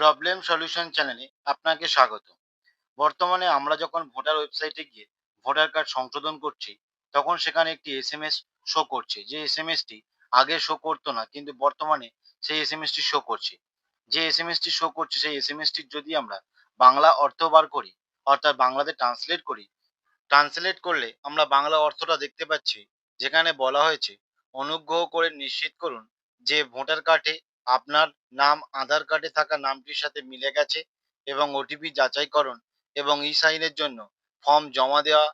Problem solution চ্যানেলে আপনাকে স্বাগত। বর্তমানে আমরা যখন ভোটার ওয়েবসাইটে গিয়ে ভোটার কার্ড সংশোধন করছি, তখন সেখানে একটি এস এম এস শো করছে। যে এস এম এসটি আগে শো করতো না, কিন্তু বর্তমানে সেই এস এম এসটি শো করছে। যে এস এম এসটি শো করছে, সেই এস এম এসটির যদি আমরা বাংলা অর্থ বার করি, অর্থাৎ বাংলাতে ট্রান্সলেট করি ট্রান্সলেট করলে আমরা বাংলা অর্থটা দেখতে পাচ্ছি, যেখানে বলা হয়েছে, অনুগ্রহ করে নিশ্চিত করুন যে ভোটার কার্ডে আপনার নাম, আধার কার্ডে থাকা নামটির সাথে মিলে গেছে এবং ওটিপি যাচাইকরণ এবং ই সাইনের জন্য ফর্ম জমা দেওয়া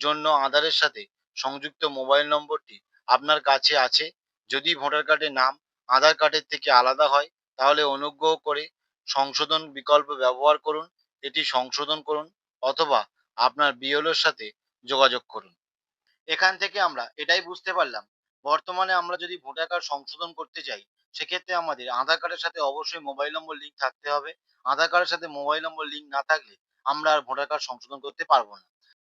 জন্য আধারের সাথে সংযুক্ত মোবাইল নম্বরটি আপনার কাছে আছে। যদি ভোটার কার্ডের নাম, আধার কার্ডের থেকে আলাদা হয়, তাহলে অনুগ্রহ করে সংশোধন বিকল্প ব্যবহার করুন, এটি সংশোধন করুন অথবা আপনার বিএলওর সাথে যোগাযোগ করুন। এখান থেকে আমরা এটাই বুঝতে পারলাম। বর্তমানে আমরা যদি ভোটার কার্ড সংশোধন করতে যাই সেক্ষেত্রে আমাদের আধার কার্ডের সাথে অবশ্যই মোবাইল নম্বর লিঙ্ক থাকতে হবে। আধার কার্ডের সাথে মোবাইল নম্বর লিঙ্ক না থাকলে আমরা আর ভোটার কার্ড সংশোধন করতে পারব না।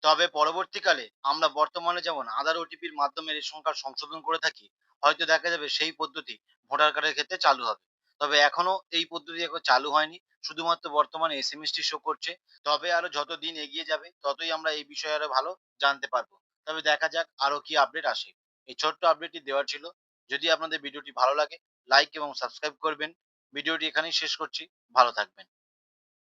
তবে পরবর্তীকালে আমরা বর্তমানে যেমন আধার ওটিপির মাধ্যমে রেশন কার্ড সংশোধন করে থাকি, হয়তো দেখা যাবে সেই পদ্ধতি ভোটার কার্ডের ক্ষেত্রে চালু হবে। তবে এখনও এই পদ্ধতি এখন চালু হয়নি, শুধুমাত্র বর্তমানে এস এম এসটি শো করছে। তবে আরও যত দিন এগিয়ে যাবে, ততই আমরা এই বিষয়ে আরও ভালো জানতে পারব। তবে দেখা যাক আরও কি আপডেট আসে। এই ছোট্ট আপডেটটি দেওয়ার ছিল। যদি আপনাদের ভিডিওটি ভালো লাগে লাইক এবং সাবস্ক্রাইব করবেন। ভিডিওটি এখানেই শেষ করছি। ভালো থাকবেন।